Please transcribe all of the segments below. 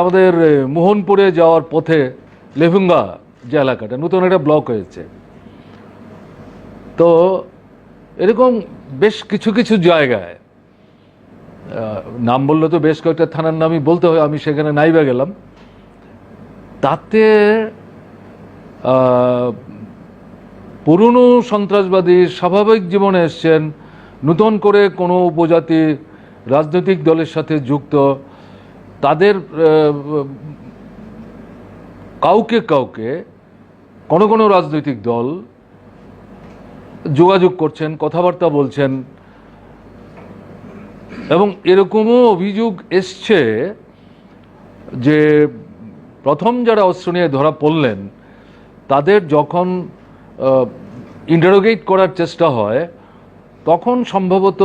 আমাদের মোহনপুরে যাওয়ার পথে লেভুঙ্গা যে এলাকাটা, নতুন একটা ব্লক হয়েছে। তো এরকম বেশ কিছু কিছু জায়গায় নাম বললে তো বেশ কয়েকটা থানার নামই বলতে হয়, আমি সেখানে নাইবা গেলাম। তাতে পুরনো সন্ত্রাসবাদী স্বাভাবিক জীবনে এসছেন, নতুন করে কোনো উপজাতি রাজনৈতিক দলের সাথে যুক্ত তাদের কাউকে কাউকে কোনো কোনো রাজনৈতিক দল যোগাযোগ করছেন, কথাবার্তা বলছেন এবং এরকমও অভিযোগ এসছে যে প্রথম যারা অস্ত্র নিয়ে ধরা পড়লেন, তাদের যখন ইন্টারোগেট করার চেষ্টা হয়, তখন সম্ভবত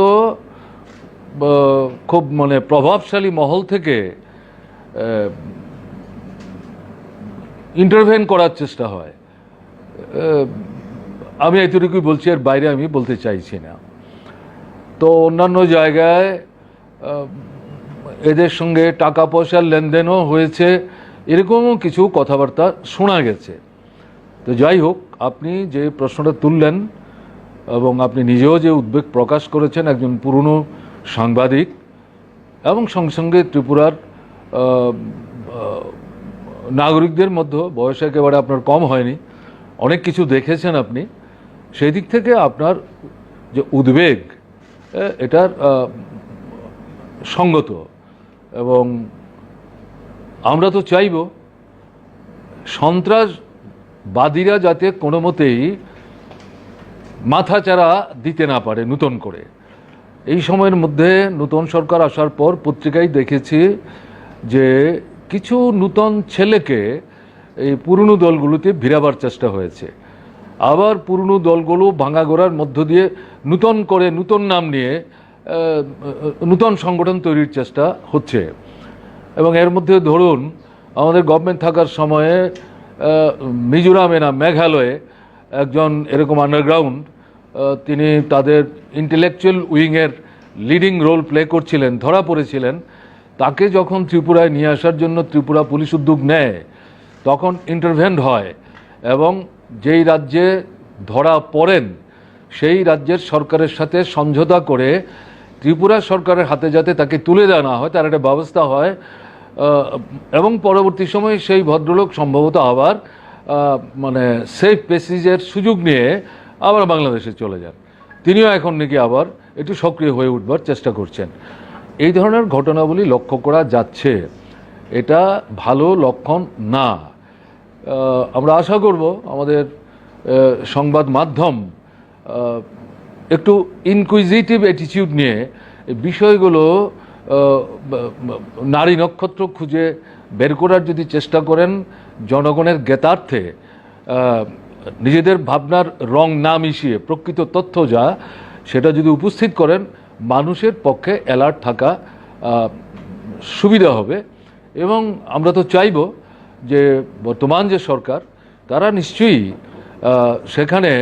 খুব মানে প্রভাবশালী মহল থেকে ইন্টারভেন করার চেষ্টা হয়। আমি এতটুকুই বলছি, এর বাইরে আমি বলতে চাইছি না। তো অন্যান্য জায়গায় এদের সঙ্গে টাকা পয়সার লেনদেনও হয়েছে, এরকমও কিছু কথাবার্তা শোনা গেছে। তো যাই হোক, আপনি যে প্রশ্নটা তুললেন এবং আপনি নিজেও যে উদ্বেগ প্রকাশ করেছেন, একজন পুরনো সাংবাদিক এবং সঙ্গে সঙ্গে ত্রিপুরার নাগরিকদের মধ্যে বয়স একেবারে আপনার কম হয়নি। অনেক কিছু দেখেছেন আপনি। সেই দিক থেকে আপনার যে উদ্বেগ এটার সঙ্গত। এবং আমরা তো চাইব সন্ত্রাসবাদীরা যাতে কোনো মতেই মাথাচাড়া দিতে না পারে নতুন করে। এই সময়ের মধ্যে নতুন সরকার আসার পর পত্রিকায় দেখেছি যে কিছু নূতন ছেলেকে এই পুরনো দলগুলোতে ভিড়াবার চেষ্টা হয়েছে। আবার পুরনো দলগুলো ভাঙাগোড়ার মধ্য দিয়ে নূতন করে নূতন নাম নিয়ে নূতন সংগঠন তৈরির চেষ্টা হচ্ছে। এবং এর মধ্যে ধরুন, আমাদের গভর্নমেন্ট থাকার সময়ে মিজোরামে না মেঘালয়ে একজন এরকম আন্ডারগ্রাউন্ড তিনি তাদের ইন্টেলেকচুয়াল উইংয়ের লিডিং রোল প্লে করছিলেন, ধরা পড়েছিলেন। তাকে যখন ত্রিপুরায় নিয়ে আসার জন্য ত্রিপুরা পুলিশ উদ্যোগ নেয়, তখন ইন্টারভেন্ট হয় এবং যেই রাজ্যে ধরা পড়েন, সেই রাজ্যের সরকারের সাথে সমঝোতা করে ত্রিপুরা সরকারের হাতে যাতে তাকে তুলে দেওয়া না হয়, তার একটা ব্যবস্থা হয়। এবং পরবর্তী সময়ে সেই ভদ্রলোক সম্ভবত আবার মানে সেফ পেসিজের সুযোগ নিয়ে আবার বাংলাদেশে চলে যান। তিনিও এখন নাকি আবার একটু সক্রিয় হয়ে উঠবার চেষ্টা করছেন। এই ধরনের ঘটনাবলী লক্ষ্য করা যাচ্ছে। এটা ভালো লক্ষণ না। আমরা আশা করব আমাদের সংবাদ মাধ্যম একটু ইনকুইজিটিভ অ্যাটিটিউড নিয়ে বিষয়গুলো নারী নক্ষত্র খুঁজে বের করার যদি চেষ্টা করেন, জনগণের জ্ঞাতার্থে নিজেদের ভাবনার রং না মিশিয়ে প্রকৃত তথ্য যা, সেটা যদি উপস্থিত করেন মানুষের পক্ষে অ্যালার্ট থাকা সুবিধা হবে। এবং আমরা তো চাইব যে বর্তমান যে সরকার, তারা নিশ্চয়ই সেখানে